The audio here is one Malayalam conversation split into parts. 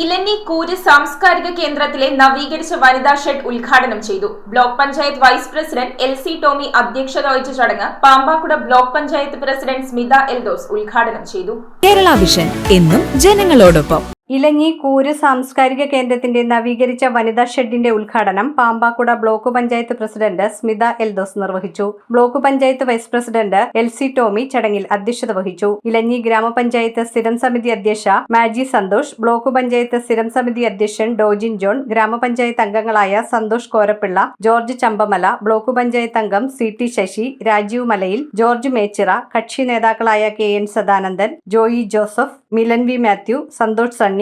ഇലഞ്ഞി കൂര് സാംസ്കാരിക കേന്ദ്രത്തിലെ നവീകരിച്ച വനിതാ ഷെഡ് ഉദ്ഘാടനം ചെയ്തു. Block panchayat vice president L C Tomy അധ്യക്ഷത വഹിച്ച ചടങ്ങ് പാമ്പാക്കുട ബ്ലോക്ക് പഞ്ചായത്ത് പ്രസിഡന്റ് സ്മിത എൽദോസ് ഉദ്ഘാടനം ചെയ്തു. കേരള വിഷൻ എന്നും ജനങ്ങളോടൊപ്പം. ഇലഞ്ഞി കൂര് സാംസ്കാരിക കേന്ദ്രത്തിന്റെ നവീകരിച്ച വനിതാ ഷെഡിന്റെ ഉദ്ഘാടനം പാമ്പാക്കുട ബ്ലോക്ക് പഞ്ചായത്ത് പ്രസിഡന്റ് സ്മിത എൽദോസ് നിർവഹിച്ചു. Block panchayat vice president L C Tomy ചടങ്ങിൽ അധ്യക്ഷത വഹിച്ചു. ഇലങ്ങി ഗ്രാമപഞ്ചായത്ത് സ്ഥിരം സമിതി അധ്യക്ഷ മാജി സന്തോഷ് ബ്ലോക്ക് പഞ്ചായത്ത് സ്ഥിരം സമിതി അധ്യക്ഷൻ ഡോജിൻ ജോൺ ഗ്രാമപഞ്ചായത്ത് അംഗങ്ങളായ സന്തോഷ് കോരപ്പിള്ള ജോർജ് ചമ്പമല ബ്ലോക്ക് പഞ്ചായത്ത് അംഗം സി ടി ശശി രാജീവ് മലയിൽ ജോർജ് മേച്ചിറ കക്ഷി നേതാക്കളായ K N Sadanandan Joy Joseph Milan V Mathew Santhosh Sunny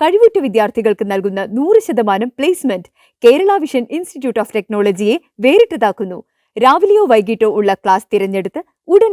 കഴിവുറ്റ വിദ്യാർത്ഥികൾക്ക് നൽകുന്ന നൂറ് ശതമാനം placement Kerala vision institute of ടെക്നോളജിയെ വേറിട്ടതാക്കുന്നു. രാവിലെയോ വൈകിട്ടോ ഉള്ള ക്ലാസ് തിരഞ്ഞെടുത്ത് ഉടൻ